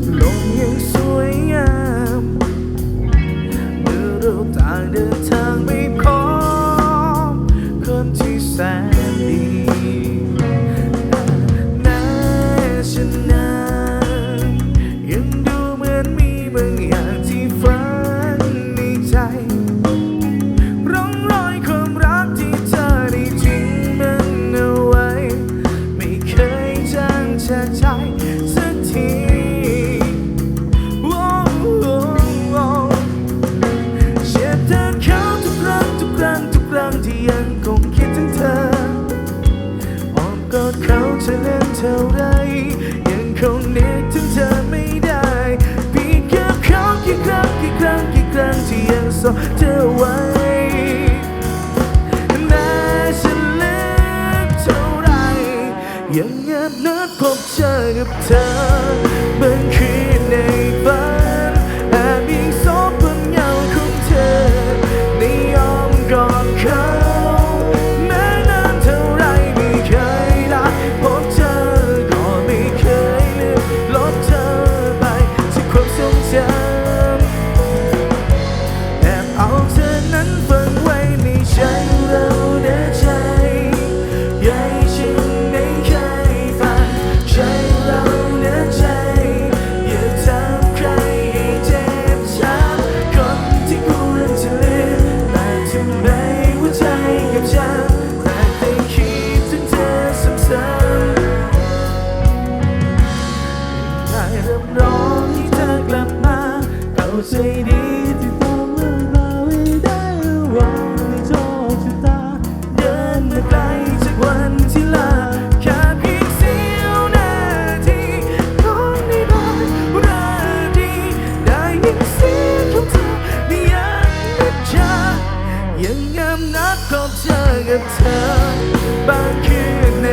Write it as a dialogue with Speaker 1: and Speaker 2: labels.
Speaker 1: บลงอย่างสวยงามดูรูปต่างเดินทางไป คงคิดถึงเธออ้อมกอดเขาจะเล่นเท่าไร ยังคงนึกถึงเธอไม่ได้เพียงแค่เขากี่ครั้งกี่ครั้งกี่ครั้งที่ยังสบเธอไว้แม้ฉันเล็กเท่าไรยังแอบนัดพบเจอกับเธอบางคืน ใจดีที่ต้องเลิกเราให้ได้ระวังในโชคชะตา เดินมาไกลจากวันที่ลาแค่เพียงเสี้ยวนาทีของในบ้านราดี ได้ยินเสียงของเธอในยันนิจายังงามนัดพบเจอกับเธอบางคืนใน